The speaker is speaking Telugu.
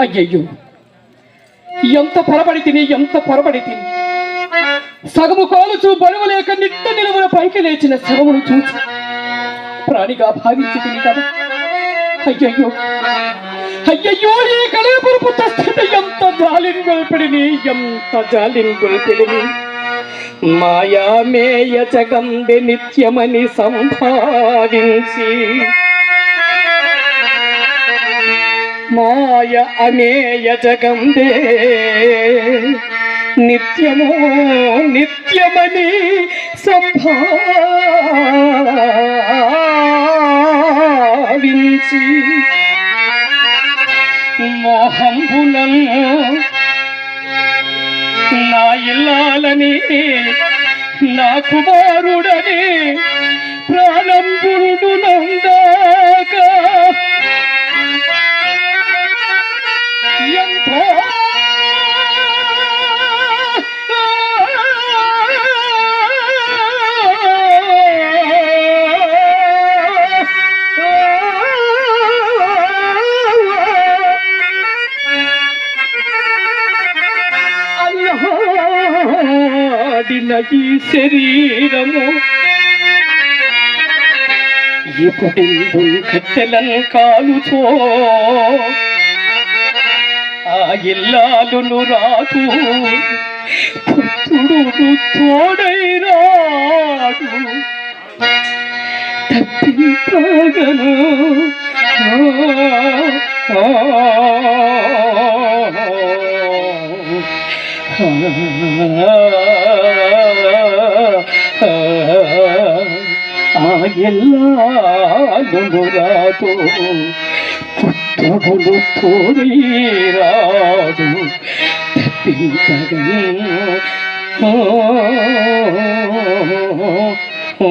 అయ్యయ్యో. ఎంత పొరబడి తిని ఎంత పొరబడి తిని. సగము కాలుచు బరువు లేక నిట్ట నిలువున పైకి లేచిన శవమును చూసి ప్రాణిగా భావించి తిని కదా. అయ్యయ్యో. అయ్యయ్యో ఈ కళేపురపు స్థితి ఎంత జాలింగుల్పిడిని ఎంత జాలింగొల్పిడిని మాయామేయ జగంబె నిత్యమని సంభావించి మాయ అమేయ జగందే నిత్యమో నిత్యమని సంభావించి మోహంబులను నా ఇల్లాలని నా కుమారుడని పుట్టిన ఈ శరీరము. ఈ ఇప్పుడు కట్టెలను కాలుతో ఆ ఇల్లాలును రాదు పుత్రుడు తోడై రాడు తప్పింపగను ఆ, ఆ ఎల్లాలును రాదు పుత్రుడు తోడై రాడు తప్పింపగను ఓ